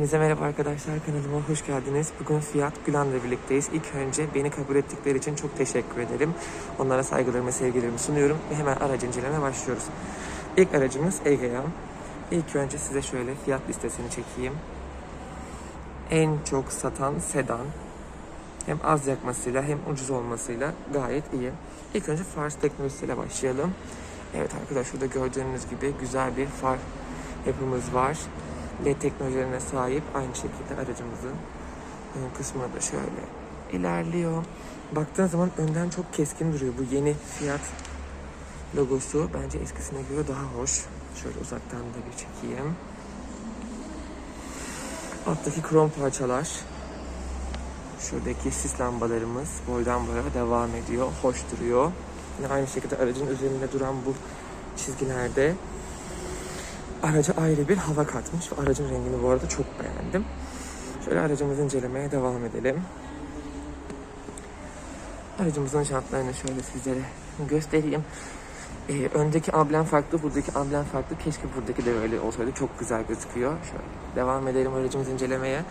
Hepinize merhaba arkadaşlar kanalıma hoş geldiniz. Bugün Fiat Gülen'le birlikteyiz. İlk önce beni kabul ettikleri için çok teşekkür ederim. Onlara saygılarımı, sevgilerimi sunuyorum ve hemen aracı incelemeye başlıyoruz. İlk aracımız Egea. İlk önce size şöyle fiyat listesini çekeyim. En çok satan sedan. Hem az yakmasıyla hem ucuz olmasıyla gayet iyi. İlk önce far teknolojisiyle başlayalım. Evet arkadaşlar şurada gördüğünüz gibi güzel bir far yapımız var. LED teknolojilerine sahip aynı şekilde aracımızın ön kısmı da şöyle ilerliyor. Baktığın zaman önden çok keskin duruyor. Bu yeni Fiat logosu bence eskisine göre daha hoş. Şöyle uzaktan da bir çekeyim. Alttaki krom parçalar. Şuradaki sis lambalarımız boydan boya devam ediyor. Hoş duruyor. Yine aynı şekilde aracın üzerinde duran bu çizgilerde araca ayrı bir hava katmış. Ve aracın rengini bu arada çok beğendim. Şöyle aracımızı incelemeye devam edelim. Aracımızın şartlarını şöyle sizlere göstereyim. Ee, öndeki amblem farklı, buradaki amblem farklı. Keşke buradaki de öyle olsaydı. Çok güzel gözüküyor. Şöyle devam edelim aracımızı incelemeye.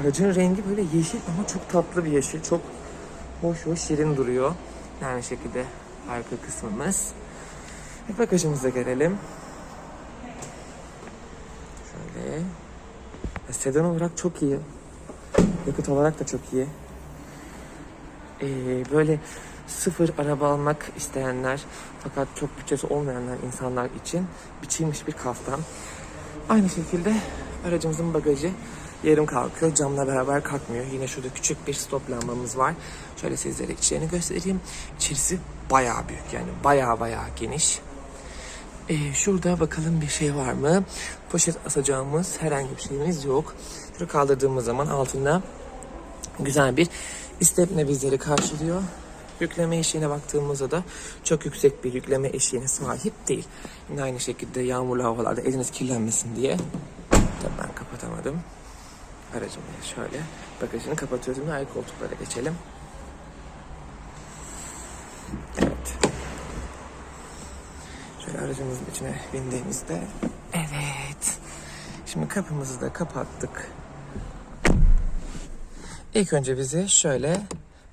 Aracın rengi böyle yeşil ama çok tatlı bir yeşil. Çok hoş ve şirin duruyor. Aynı şekilde arka kısmımız. Bagajımıza gelelim. Şöyle. Sedan olarak çok iyi. Yakıt olarak da çok iyi. Ee, böyle sıfır araba almak isteyenler fakat çok bütçesi olmayanlar insanlar için biçilmiş bir kaftan. Aynı şekilde aracımızın bagajı yarım kalkıyor. Camla beraber kalkmıyor. Yine şurada küçük bir stop lambamız var. Şöyle sizlere içlerini göstereyim. İçerisi bayağı büyük yani bayağı bayağı geniş. Ee, şurada bakalım bir şey var mı? Poşet asacağımız herhangi bir şeyimiz yok. Şunu kaldırdığımız zaman altında güzel bir istepne bizleri karşılıyor. Yükleme eşiğine baktığımızda da çok yüksek bir yükleme eşiğine sahip değil. Yine aynı şekilde yağmurlu havalarda eliniz kirlenmesin diye. Tabii ben kapatamadım. Aracımı şöyle bagajını kapatıyoruz. Arka koltuklara geçelim. Evet. Şöyle aracımızın içine bindiğimizde evet. Şimdi kapımızı da kapattık. İlk önce bizi şöyle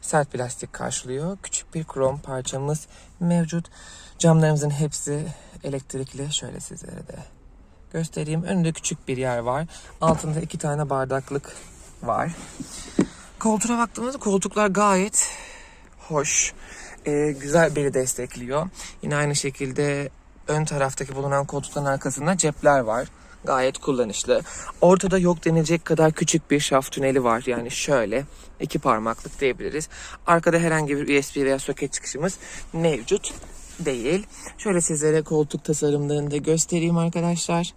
sert plastik karşılıyor. Küçük bir krom parçamız mevcut. Camlarımızın hepsi elektrikli. Şöyle sizlere de göstereyim. Önünde küçük bir yer var. Altında iki tane bardaklık var. Koltuğa baktığımızda koltuklar gayet hoş. Ee, güzel beni destekliyor. Yine aynı şekilde ön taraftaki bulunan koltukların arkasında cepler var. Gayet kullanışlı. Ortada yok denilecek kadar küçük bir şaft tüneli var. Yani şöyle iki parmaklık diyebiliriz. Arkada herhangi bir USB veya soket çıkışımız mevcut değil. Şöyle sizlere koltuk tasarımlarını da göstereyim arkadaşlar.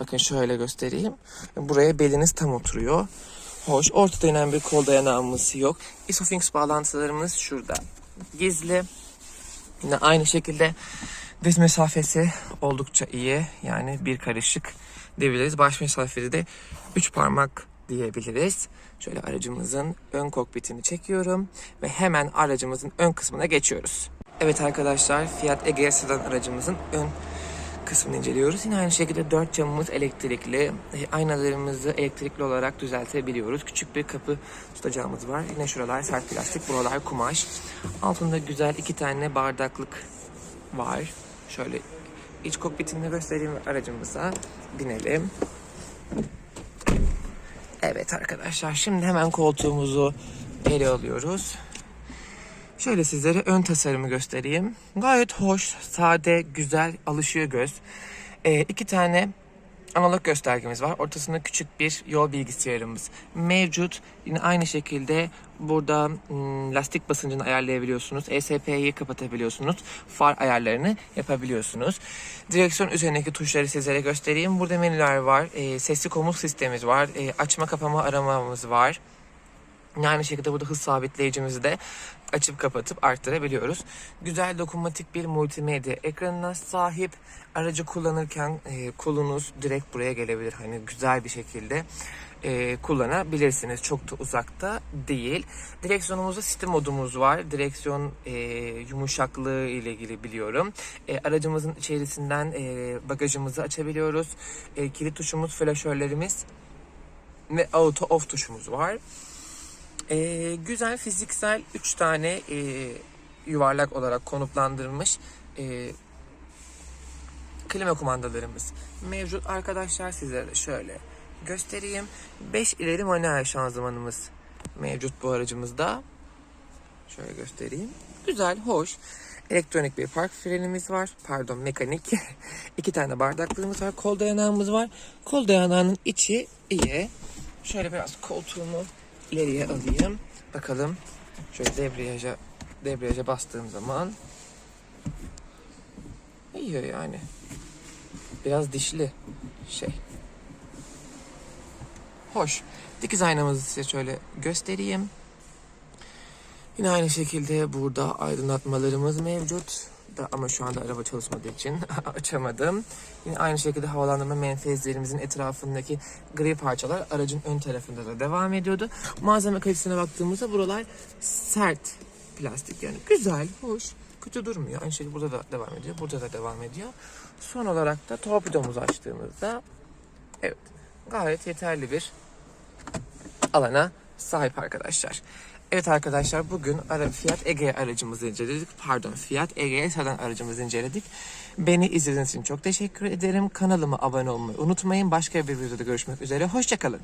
Bakın şöyle göstereyim. Buraya beliniz tam oturuyor. Hoş. Ortada inen bir kol dayanağımız yok. Isofix bağlantılarımız şurada. Gizli. Yine aynı şekilde diz mesafesi oldukça iyi. Yani bir karışık diyebiliriz. Baş mesafesi de 3 parmak diyebiliriz. Şöyle aracımızın ön kokpitini çekiyorum ve hemen aracımızın ön kısmına geçiyoruz. Evet arkadaşlar Fiat Egea sedan aracımızın ön kısmını inceliyoruz. Yine aynı şekilde dört camımız elektrikli. E, Aynalarımızı elektrikli olarak düzeltebiliyoruz. Küçük bir kapı tutacağımız var. Yine şuralar sert plastik, buralar kumaş. Altında güzel iki tane bardaklık var. Şöyle iç kokpitini göstereyim aracımıza binelim. Evet arkadaşlar şimdi hemen koltuğumuzu ele alıyoruz. Şöyle sizlere ön tasarımı göstereyim. Gayet hoş, sade, güzel, alışıyor göz. Ee, iki tane analog göstergemiz var. Ortasında küçük bir yol bilgisayarımız mevcut. Yine aynı şekilde burada lastik basıncını ayarlayabiliyorsunuz. ESP'yi kapatabiliyorsunuz. Far ayarlarını yapabiliyorsunuz. Direksiyon üzerindeki tuşları sizlere göstereyim. Burada menüler var. Sesli komut sistemimiz var. Açma kapama aramamız var. Aynı şekilde burada hız sabitleyicimizi de açıp kapatıp arttırabiliyoruz. Güzel dokunmatik bir multimedya ekranına sahip. Aracı kullanırken e, kolunuz direkt buraya gelebilir. Hani güzel bir şekilde e, kullanabilirsiniz. Çok da uzakta değil. Direksiyonumuzda sistem modumuz var. Direksiyon e, yumuşaklığı ile ilgili biliyorum. E, aracımızın içerisinden e, bagajımızı açabiliyoruz. E, kilit tuşumuz, flaşörlerimiz ve auto off tuşumuz var. Ee, güzel fiziksel 3 tane e, yuvarlak olarak konutlandırılmış e, klima kumandalarımız mevcut arkadaşlar sizlere şöyle göstereyim. 5 ileri manuel şanzımanımız mevcut bu aracımızda. Şöyle göstereyim. Güzel, hoş. Elektronik bir park frenimiz var. Pardon, mekanik. İki tane bardaklığımız var. Kol dayanağımız var. Kol dayanağının içi iyi. Şöyle biraz koltuğumu ileriye alayım. Bakalım. Şöyle debriyaja debriyaja bastığım zaman iyi yani. Biraz dişli şey. Hoş. Dikiz aynamızı size şöyle göstereyim. Yine aynı şekilde burada aydınlatmalarımız mevcut. Da ama şu anda araba çalışmadığı için açamadım. Yine aynı şekilde havalandırma menfezlerimizin etrafındaki gri parçalar aracın ön tarafında da devam ediyordu. Malzeme kalitesine baktığımızda buralar sert plastik yani güzel, hoş, kötü durmuyor. Aynı şekilde burada da devam ediyor, burada da devam ediyor. Son olarak da torpidomuzu açtığımızda evet gayet yeterli bir alana sahip arkadaşlar. Evet arkadaşlar bugün ara Fiat Egea aracımızı inceledik. Pardon Fiat Egea sedan aracımızı inceledik. Beni izlediğiniz için çok teşekkür ederim. Kanalıma abone olmayı unutmayın. Başka bir videoda görüşmek üzere. Hoşçakalın.